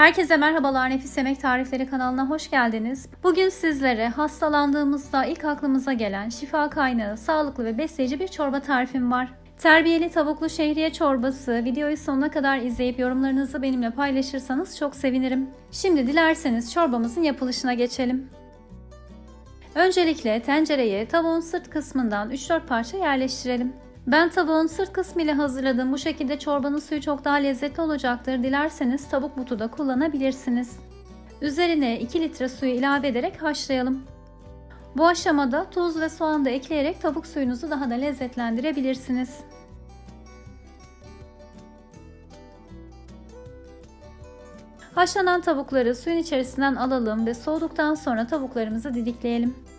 Herkese merhabalar Nefis Yemek Tarifleri kanalına hoş geldiniz. Bugün sizlere hastalandığımızda ilk aklımıza gelen şifa kaynağı, sağlıklı ve besleyici bir çorba tarifim var. Terbiyeli tavuklu şehriye çorbası. Videoyu sonuna kadar izleyip yorumlarınızı benimle paylaşırsanız çok sevinirim. Şimdi dilerseniz çorbamızın yapılışına geçelim. Öncelikle tencereye tavuğun sırt kısmından 3-4 parça yerleştirelim. Ben tavuğun sırt kısmı ile hazırladım. Bu şekilde çorbanın suyu çok daha lezzetli olacaktır. Dilerseniz tavuk butu da kullanabilirsiniz. Üzerine 2 litre suyu ilave ederek haşlayalım. Bu aşamada tuz ve soğan da ekleyerek tavuk suyunuzu daha da lezzetlendirebilirsiniz. Haşlanan tavukları suyun içerisinden alalım ve soğuduktan sonra tavuklarımızı didikleyelim.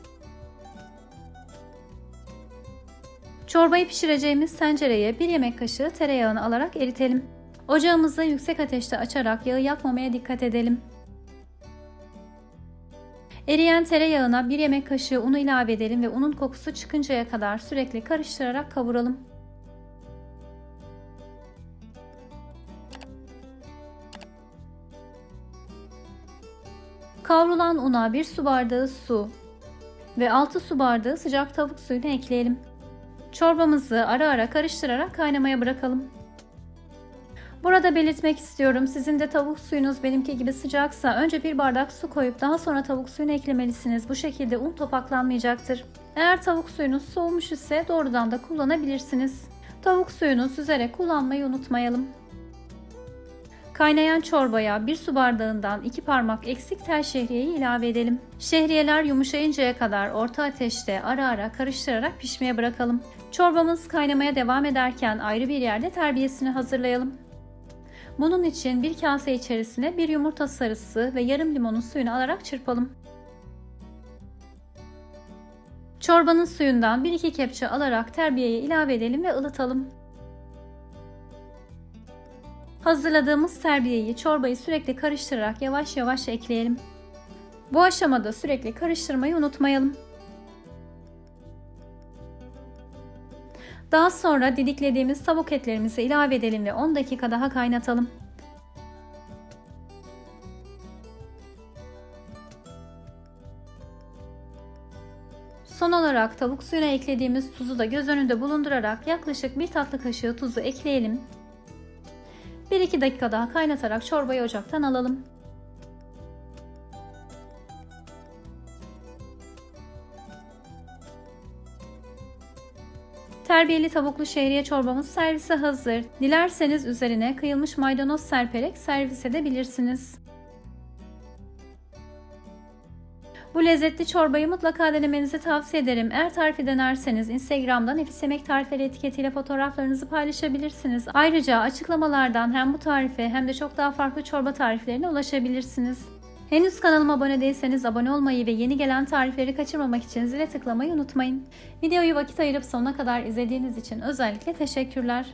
Çorbayı pişireceğimiz tencereye 1 yemek kaşığı tereyağını alarak eritelim. Ocağımızı yüksek ateşte açarak yağı yakmamaya dikkat edelim. Eriyen tereyağına 1 yemek kaşığı unu ilave edelim ve unun kokusu çıkıncaya kadar sürekli karıştırarak kavuralım. Kavrulan una 1 su bardağı su ve 6 su bardağı sıcak tavuk suyunu ekleyelim. Çorbamızı ara ara karıştırarak kaynamaya bırakalım. Burada belirtmek istiyorum sizin de tavuk suyunuz benimki gibi sıcaksa önce bir bardak su koyup daha sonra tavuk suyunu eklemelisiniz. Bu şekilde un topaklanmayacaktır. Eğer tavuk suyunuz soğumuş ise doğrudan da kullanabilirsiniz. Tavuk suyunu süzerek kullanmayı unutmayalım. Kaynayan çorbaya bir su bardağından iki parmak eksik tel şehriyeyi ilave edelim. Şehriyeler yumuşayıncaya kadar orta ateşte ara ara karıştırarak pişmeye bırakalım. Çorbamız kaynamaya devam ederken ayrı bir yerde terbiyesini hazırlayalım. Bunun için bir kase içerisine bir yumurta sarısı ve yarım limonun suyunu alarak çırpalım. Çorbanın suyundan 1-2 kepçe alarak terbiyeye ilave edelim ve ılıtalım. Hazırladığımız terbiyeyi çorbayı sürekli karıştırarak yavaş yavaş ekleyelim. Bu aşamada sürekli karıştırmayı unutmayalım. Daha sonra didiklediğimiz tavuk etlerimizi ilave edelim ve 10 dakika daha kaynatalım. Son olarak tavuk suyuna eklediğimiz tuzu da göz önünde bulundurarak yaklaşık bir tatlı kaşığı tuzu ekleyelim 1-2 dakika daha kaynatarak çorbayı ocaktan alalım. Terbiyeli tavuklu şehriye çorbamız servise hazır. Dilerseniz üzerine kıyılmış maydanoz serperek servis edebilirsiniz. Bu lezzetli çorbayı mutlaka denemenizi tavsiye ederim. Eğer tarifi denerseniz Instagram'dan Nefis Yemek Tarifleri etiketiyle fotoğraflarınızı paylaşabilirsiniz. Ayrıca açıklamalardan hem bu tarife hem de çok daha farklı çorba tariflerine ulaşabilirsiniz. Henüz kanalıma abone değilseniz abone olmayı ve yeni gelen tarifleri kaçırmamak için zile tıklamayı unutmayın. Videoyu vakit ayırıp sonuna kadar izlediğiniz için özellikle teşekkürler.